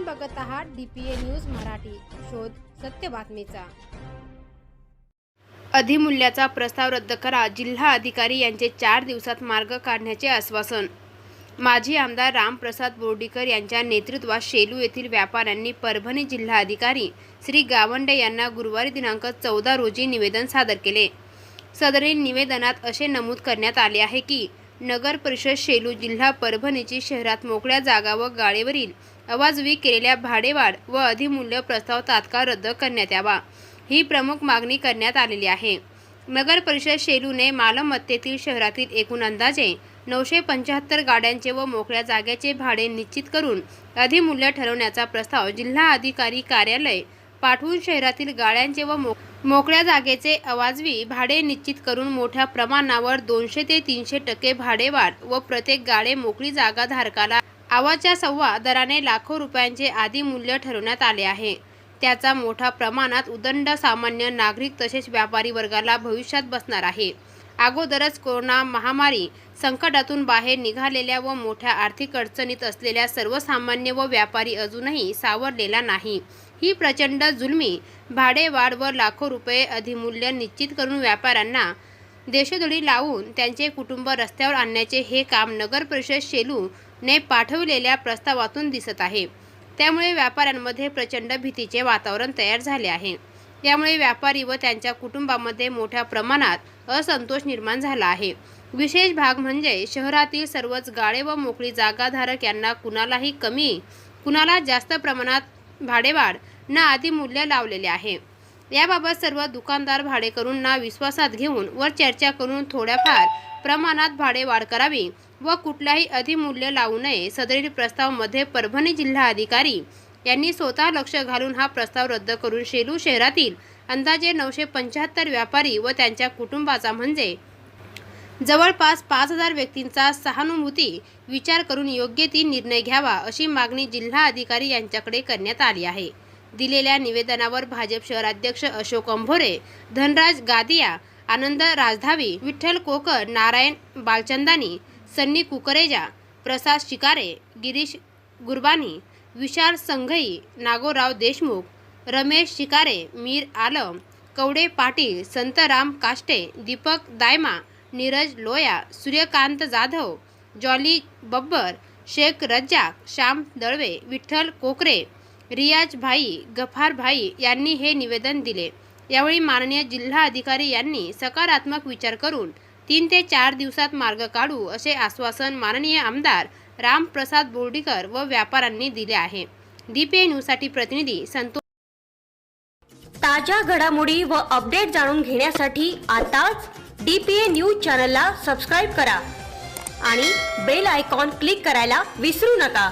आपण बघत आहात डीपीए न्यूज मराठी. शोध सत्य बातमीचा. अधिमूल्याचा प्रस्ताव रद्द करा. जिल्हा अधिकारी यांचे चार दिवसात मार्ग काढण्याचे आश्वासन. माजी आमदार रामप्रसाद बोर्डीकर यांच्या नेतृत्वात शेलू येथील व्यापाऱ्यांनी परभणी जिल्हाधिकारी श्री गावंडे यांना गुरुवारी दिनांक चौदा रोजी निवेदन सादर केले. सदरील निवेदनात असे नमूद करण्यात आले आहे की नगर परिषद शेलू जिल्हा परभणीची शहरात मोकळ्या जागा व गाळेवरील अवाजवी केलेल्या भाडेवाढ व अधिमूल्य प्रस्ताव तात्काळ रद्द करण्यात यावा. ही प्रमुख मागणी करण्यात आलेली आहे. नगर परिषद शेलूने मालमत्तेतील शहरातील एकूण अंदाजे नऊशे पंच्याहत्तर गाड्यांचे व मोकळ्या जागेचे भाडे निश्चित करून अधिमूल्य ठरवण्याचा प्रस्ताव जिल्हा अधिकारी कार्यालय पाठवून शहरातील गाळ्यांचे व मोकळ्या जागेचे अवाजवी भाडे निश्चित करून मोठ्या प्रमाणावर दोनशे ते तीनशे टक्के भाडेवाढ व प्रत्येक गाळे मोकळी जागा धारकाला आवाच्या सव्वा दराने लाखो रुपयांचे आदी मूल्य ठरवण्यात आले आहे. त्याचा मोठ्या प्रमाणात उदंड सामान्य नागरिक तसेच व्यापारी वर्गाला भविष्यात बसणार आहे. अगोदरच कोरोना महामारी संकटातून बाहेर निघालेल्या व मोठ्या आर्थिक अडचणीत असलेल्या सर्वसामान्य व व्यापारी अजूनही सावरलेला नाही. ही प्रचंड जुलमी भाडेवाढ व लाखो रुपये अधिमूल्य निश्चित करून व्यापाऱ्यांना देशदोडी लावून त्यांचे कुटुंब रस्त्यावर आणण्याचे हे काम नगर परिषद शेलूने पाठवलेल्या प्रस्तावातून दिसत आहे. त्यामुळे व्यापाऱ्यांमध्ये प्रचंड भीतीचे वातावरण तयार झाले आहे. त्यामुळे व्यापारी व त्यांच्या कुटुंबामध्ये मोठ्या प्रमाणात असंतोष निर्माण झाला आहे. विशेष भाग म्हणजे शहरातील सर्वच गाळे व मोकळी जागाधारक यांना कुणालाही कमी कुणाला जास्त प्रमाणात भाडेवाढ ना आधी मूल्य लावलेले आहे. याबाबत सर्व दुकानदार भाडेकरूंना विश्वासात घेऊन वर चर्चा करून थोड्याफार प्रमाणात भाडे वाढ करावी व कुठलाही अधिमूल्य लावू नये सदरील प्रस्तावमध्ये परभणी जिल्हा अधिकारी यांनी स्वतः लक्ष घालून हा प्रस्ताव रद्द करून शेलू शहरातील अंदाजे नऊशे पंच्याहत्तर व्यापारी व त्यांच्या कुटुंबाचा म्हणजे जवळपास पाच हजार व्यक्तींचा सहानुभूती विचार करून योग्य ती निर्णय घ्यावा अशी मागणी जिल्हा अधिकारी यांच्याकडे करण्यात आली आहे. दिलेल्या निवेदनावर भाजप शहराध्यक्ष अशोक अंभोरे धनराज गादिया आनंद राजधावी विठ्ठल कोकर नारायण बालचंदानी सन्नी कुकरेजा प्रसाद शिकारे गिरीश गुरबानी विशाल संघई नागोराव देशमुख रमेश शिकारे मीर आलम कवडे पाटील संतराम काष्टे दीपक दायमा नीरज लोया सूर्यकांत जाधव जॉली बब्बर शेख रज्जाक श्याम दळवे विठ्ठल कोकरे रियाज भाई गफार भाई यांनी हे निवेदन दिले. यावेळी माननीय जिल्हा अधिकारी यांनी सकारात्मक विचार करून तीन ते चार दिवसात मार्ग काढू असे आश्वासन माननीय आमदार रामप्रसाद बोर्डीकर व व्यापाऱ्यांनी दिले आहे. डीपीए न्यूजसाठी प्रतिनिधी संतोष ताज्या घडामोडी व अपडेट जाणून घेण्यासाठी आताच डी पी ए न्यूज चॅनलला सबस्क्राईब करा आणि बेल आयकॉन क्लिक करायला विसरू नका.